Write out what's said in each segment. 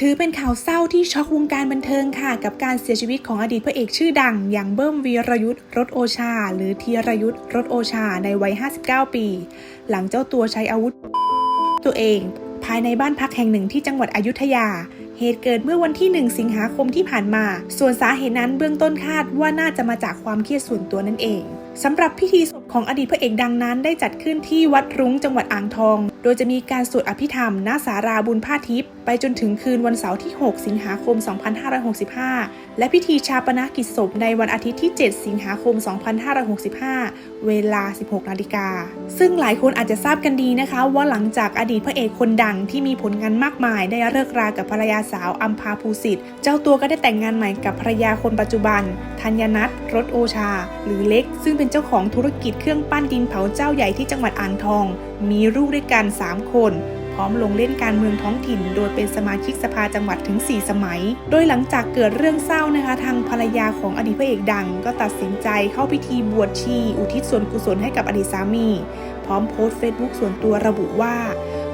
ถือเป็นข่าวเศร้าที่ช็อกวงการบันเทิงค่ะ กับการเสียชีวิตของอดีตพระเอกชื่อดัง อย่างเบิ้มวีรยุทธ์รถโอชา หรือธีรยุทธ์รถโอชาในวัย 59 ปี หลังเจ้าตัวใช้อาวุธ ตัวเอง ภายในบ้านพักแห่งหนึ่งที่จังหวัดอยุธยา เหตุเกิดเมื่อวันที่ 1 สิงหาคมที่ผ่านมา ส่วนสาเหตุนั้นเบื้องต้นคาดว่าน่าจะมาจากความเครียดส่วนตัวนั่นเอง สำหรับพิธีศพของอดีตพระเอกดังนั้น ได้จัดขึ้นที่วัดรุ้งจังหวัดอ่างทอง โดยจะมีการสวดอภิธรรมณสาราบุญผ้าทิพย์ไปจนถึงคืนวันเสาร์ที่ 6 สิงหาคม 2565 และพิธีชาปนกิจศพในวันอาทิตย์ที่ 7 สิงหาคม 2565 เวลา 16 นาฬิกา ซึ่งหลายคนอาจจะทราบกันดีนะคะ ว่าหลังจากอดีตพระเอกคนดังที่มีผลงานมากมาย ได้เลิกรากับภรรยาสาวอัมพาภูสิทธิ์ เจ้าตัวก็ได้แต่งงานใหม่กับภรรยาคนปัจจุบัน ธัญนัทรถโอชา หรือเล็ก ซึ่งเป็นเจ้าของธุรกิจเครื่องปั้นดินเผาเจ้าใหญ่ที่จังหวัดอ่างทอง มีลูกด้วยกัน 3 คนพร้อมลงเล่นการเมืองท้องถิ่น โดยเป็นสมาชิกสภาจังหวัดถึง 4 สมัย โดยหลังจากเกิดเรื่องเศร้านะคะ ทางภรรยาของอดีตพระเอกดัง ก็ตัดสินใจเข้าพิธีบวชชี อุทิศส่วนกุศลให้กับอดีตสามี พร้อมโพสต์เฟซบุ๊กส่วนตัวระบุว่า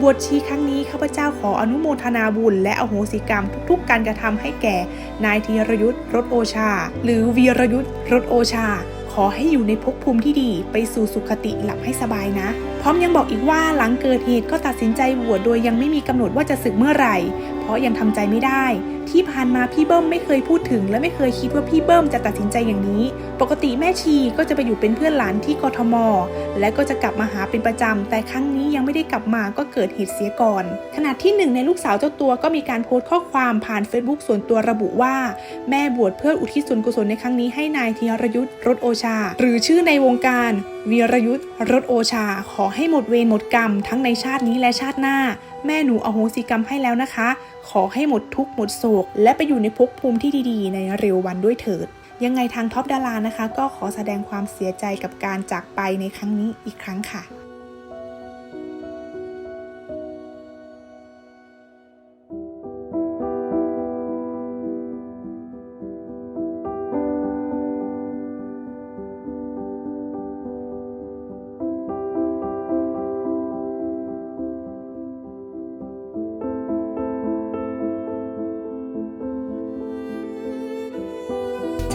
บวชชีครั้งนี้ข้าพเจ้าขออนุโมทนาบุญ และอโหสิกรรมทุกๆ การกระทำให้แก่ นายธีรยุทธ์รถโอชา หรือวีรยุทธ์รถโอชา ขอให้อยู่ในภพภูมิที่ดี ไปสู่สุขติหลับให้สบายนะ พร้อมยังบอกอีกว่าหลังเกิดเหตุก็ตัดสินใจบวชโดยยังไม่มีกำหนดว่าจะศึกเมื่อไหร่ เพราะยังทำใจไม่ได้ ที่ผ่านมาพี่เบิ้มไม่เคยพูดถึง และไม่เคยคิดว่าพี่เบิ้มจะตัดสินใจอย่างนี้ ปกติแม่ชีก็จะไปอยู่เป็นเพื่อนหลานที่กทม และก็จะกลับมาหาเป็นประจำ แต่ครั้งนี้ยังไม่ได้กลับมาก็เกิดเหตุเสียก่อน ขณะที่หนึ่งในลูกสาวเจ้าตัวก็มีการโพสต์ข้อความผ่าน Facebook ส่วนตัวระบุว่า แม่บวชเพื่ออุทิศส่วนกุศลในครั้งนี้ให้นายธีรยุทธ์รถโอชา หรือชื่อในวงการ วีรยุทธ์รถโอชา ขอให้หมดเวรหมดกรรม ทั้งในชาตินี้และชาติหน้า แม่หนูอโหสิกรรมให้แล้วนะคะ ขอให้หมดทุกข์หมดโศก และไปอยู่ในภพภูมิที่ดีๆ ในเร็ววันด้วยเถิด ยังไงทางท็อปดารานะคะ ก็ขอแสดงความเสียใจกับการจากไปในครั้งนี้อีกครั้งค่ะ